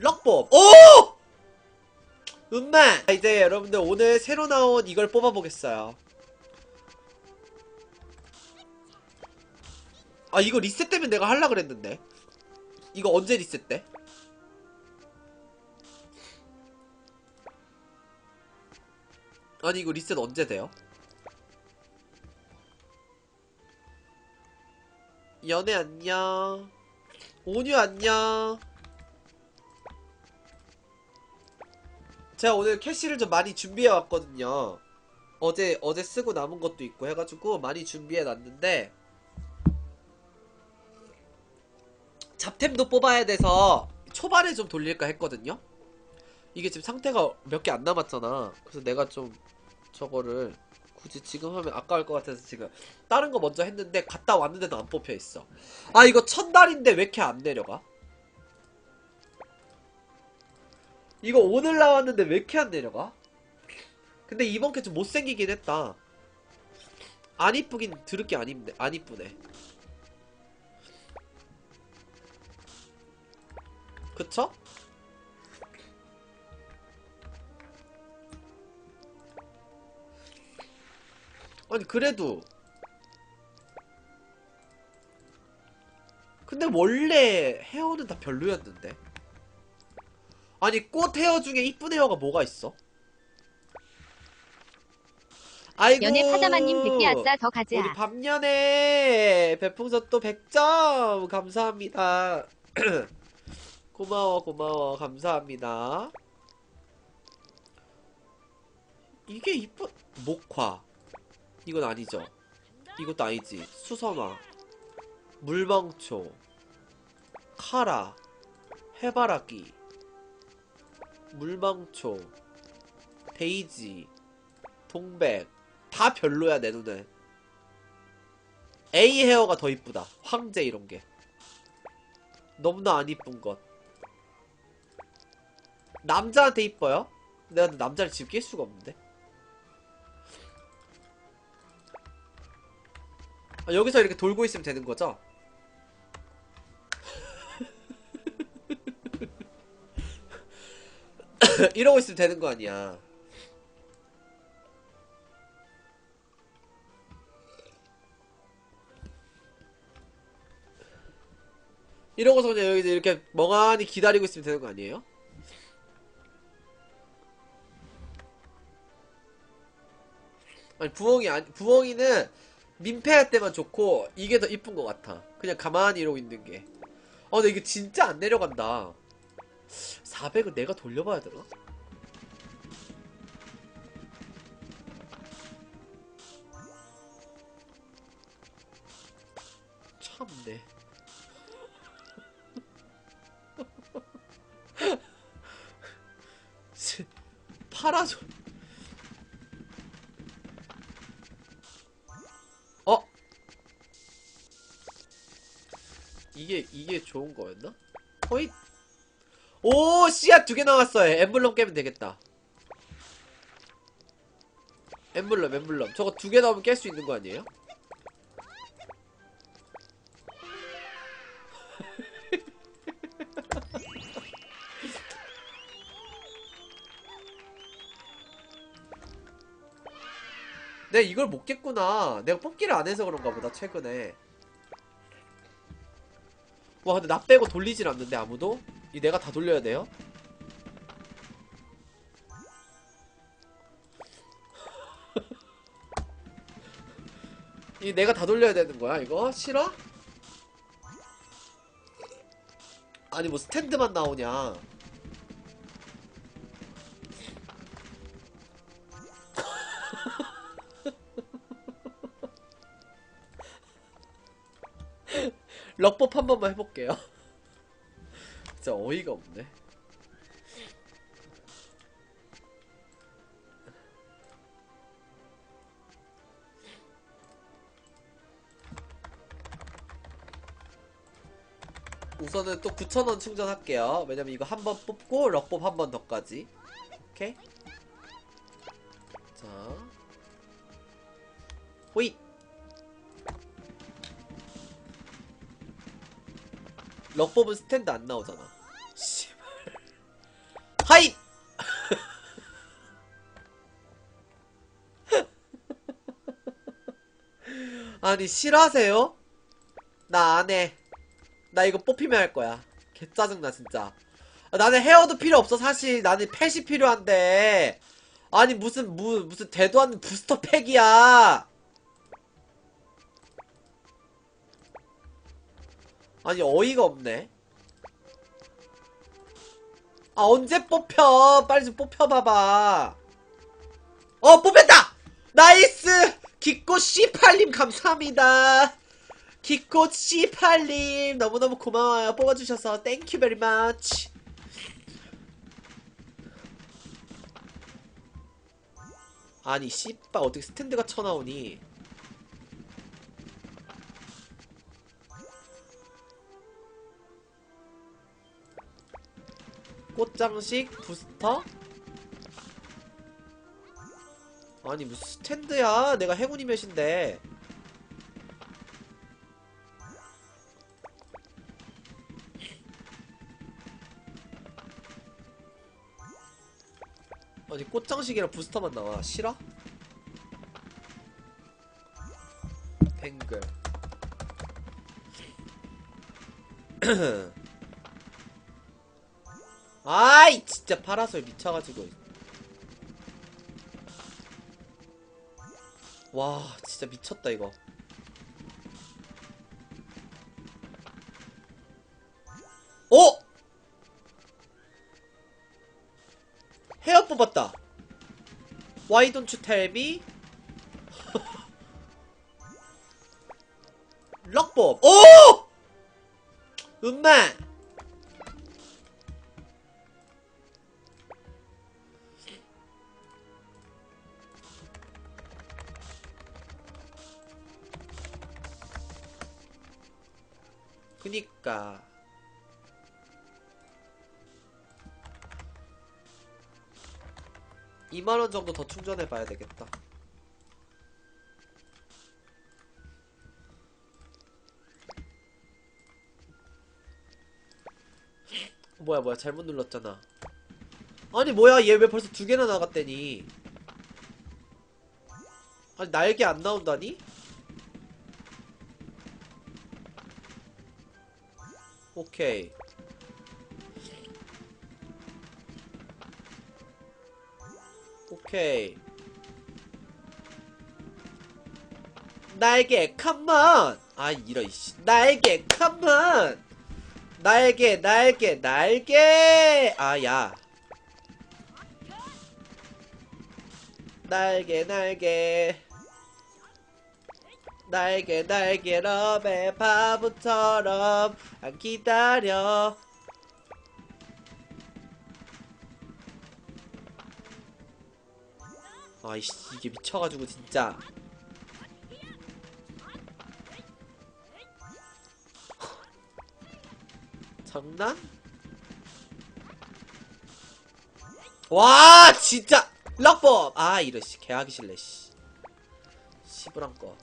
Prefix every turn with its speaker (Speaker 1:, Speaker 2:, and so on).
Speaker 1: 럭법 오! 자, 이제 여러분들 오늘 새로 나온 이걸 뽑아보겠어요 아 이거 리셋 되면 내가 할라 그랬는데 이거 언제 리셋 돼? 아니 이거 리셋 언제 돼요? 연애 안녕 온유 안녕 제가 오늘 캐시를 좀 많이 준비해 왔거든요. 어제 어제 쓰고 남은 것도 있고 해가지고 많이 준비해 놨는데 잡템도 뽑아야 돼서 초반에 좀 돌릴까 했거든요. 이게 지금 상태가 몇 개 안 남았잖아. 그래서 내가 좀 저거를 굳이 지금 하면 아까울 것 같아서 지금 다른 거 먼저 했는데 갔다 왔는데도 안 뽑혀 있어. 아 이거 첫날인데 왜 이렇게 안 내려가? 이거 오늘 나왔는데 왜 이렇게 안 내려가? 근데 이번 게 좀 못생기긴 했다 안 이쁘긴 드럽게 안 이쁘네 안 이쁘네 그쵸? 아니 그래도 근데 원래 헤어는 다 별로였는데 아니 꽃 헤어 중에 이쁜 헤어가 뭐가 있어? 아이고.
Speaker 2: 연애 파자마님 100개 아싸 더 가자.
Speaker 1: 우리 밤연애. 별풍선 또 100점. 감사합니다. 고마워 고마워. 감사합니다. 이게 이쁜 목화. 이건 아니죠? 이것도 아니지. 수선화. 물방초. 카라. 해바라기 물방초 데이지 동백 다 별로야 내 눈에. A 헤어가 더 이쁘다. 황제 이런게. 너무나 안 이쁜 것. 남자한테 이뻐요? 내가 남자를 지금 낄 수가 없는데? 아, 여기서 이렇게 돌고 있으면 되는 거죠? 이러고 있으면 되는 거 아니야. 이러고서 그냥 여기서 이렇게 멍하니 기다리고 있으면 되는 거 아니에요? 아니 부엉이 아니 부엉이는 민폐할 때만 좋고 이게 더 이쁜 것 같아. 그냥 가만히 이러고 있는 게. 어, 근데 이게 진짜 안 내려간다 400은 내가 돌려봐야 되나? 참네 파라솔 어? 이게 이게 좋은 거였나? 호잇 오 씨앗 두 개 나왔어요 엠블럼 깨면 되겠다 엠블럼 엠블럼 저거 두 개 나오면 깰 수 있는 거 아니에요? 내가 이걸 못 깼구나. 내가 뽑기를 안 해서 그런가 보다, 최근에. 와, 근데 나 빼고 돌리질 않는데, 아무도? 이 내가 다 돌려야 돼요? 이 내가 다 돌려야 되는 거야, 이거? 싫어? 아니, 뭐 스탠드만 나오냐. 럭법 한 번만 해볼게요. 진짜 어이가 없네. 우선은 또 9,000원 충전할게요. 왜냐면 이거 한 번 뽑고 럭법 한 번 더까지. 오케이? 자. 호잇! 럭법은 스탠드 안 나오잖아. 아니 싫어하세요? 나 안해 나 이거 뽑히면 할 거야. 개 짜증나 진짜. 아, 나는 헤어도 필요 없어 사실. 나는 펫이 필요한데. 아니 무슨 무, 무슨 대도 않는 부스터 팩이야. 아니 어이가 없네. 아 언제 뽑혀? 빨리 좀 뽑혀봐봐. 어 뽑혔다! 나이스 기꽃 C8님 감사합니다. 기꽃 C8님 너무너무 고마워요. 뽑아주셔서 땡큐 베리 마치 아니 씨빠 어떻게 스탠드가 쳐나오니? 꽃장식 부스터? 아니 무슨 스탠드야? 내가 행운이 몇인데? 아니 꽃장식이랑 부스터만 나와. 싫어? 뱅글. 아이 진짜 파라솔 미쳐가지고 와 진짜 미쳤다 이거 어? 헤어 뽑았다 Why don't you tell me? 럭법 오! 음마 그니까. 2만원 정도 더 충전해 봐야 되겠다. 뭐야 뭐야 잘못 눌렀잖아. 아니 뭐야 얘 왜 벌써 두 개나 나갔대니? 아니 날개 안 나온다니? 오케이. 오케이. 날개 컴온! 아 이런 씨. 날개 컴온! 날개 날개 날개 아야. 날개 날개 날개 날개 러베 바보처럼. 안 기다려. 아이씨 이게 미쳐가지고 진짜. 장난? 와 진짜! 럭법! 아 이런 씨. 개하기 싫네 씨. 시부랑 거